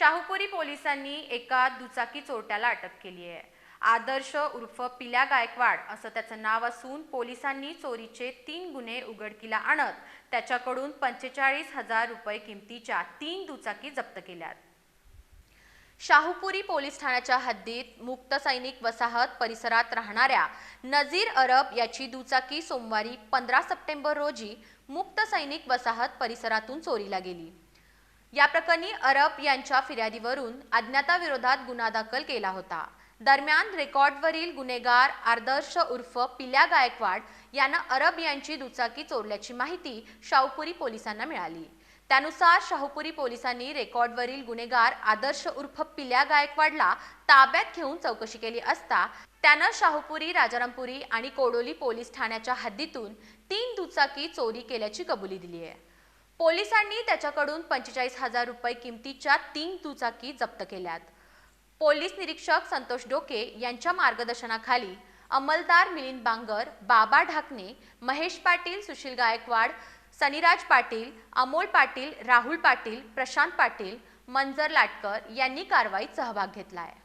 शाहूपुरी पोलिसांनी एका दुचाकी चोरट्याला अटक केली आहे. आदर्श उर्फ पिल्या गायकवाड असं त्याचं नाव असून पोलिसांनी चोरीचे तीन गुन्हे उघडकीला आणत त्याच्याकडून पंचेचाळीस हजार रुपये किमतीच्या तीन दुचाकी जप्त केल्यात. शाहूपुरी पोलीस ठाण्याच्या हद्दीत मुक्त सैनिक वसाहत परिसरात राहणाऱ्या नजीर अरब याची दुचाकी सोमवारी पंधरा सप्टेंबर रोजी मुक्त सैनिक वसाहत परिसरातून चोरीला गेली. या प्रकरणी अरब यांच्या फिर्यादीवरून अज्ञाताविरोधात गुन्हा दाखल केला होता. दरम्यान रेकॉर्डवरील गुन्हेगार आदर्श उर्फ पिल्या गायकवाड यानं अरब यांची दुचाकी चोरल्याची माहिती शाहूपुरी पोलिसांना मिळाली. त्यानुसार शाहूपुरी पोलिसांनी रेकॉर्डवरील गुन्हेगार आदर्श उर्फ पिल्या गायकवाडला ताब्यात घेऊन चौकशी केली असता त्यानं शाहूपुरी राजारामपुरी आणि कोडोली पोलीस ठाण्याच्या हद्दीतून तीन दुचाकी चोरी केल्याची कबुली दिली आहे. पोलिसांनी त्याच्याकडून पंचेचाळीस हजार रुपये किमतीच्या तीन दुचाकी जप्त केल्यात. पोलीस निरीक्षक संतोष डोके यांच्या मार्गदर्शनाखाली अंमलदार मिलिंद बांगर बाबा ढाकणे महेश पाटील सुशील गायकवाड सनीराज पाटील अमोल पाटील राहुल पाटील प्रशांत पाटील मंजर लाटकर यांनी कारवाईत सहभाग घेतला आहे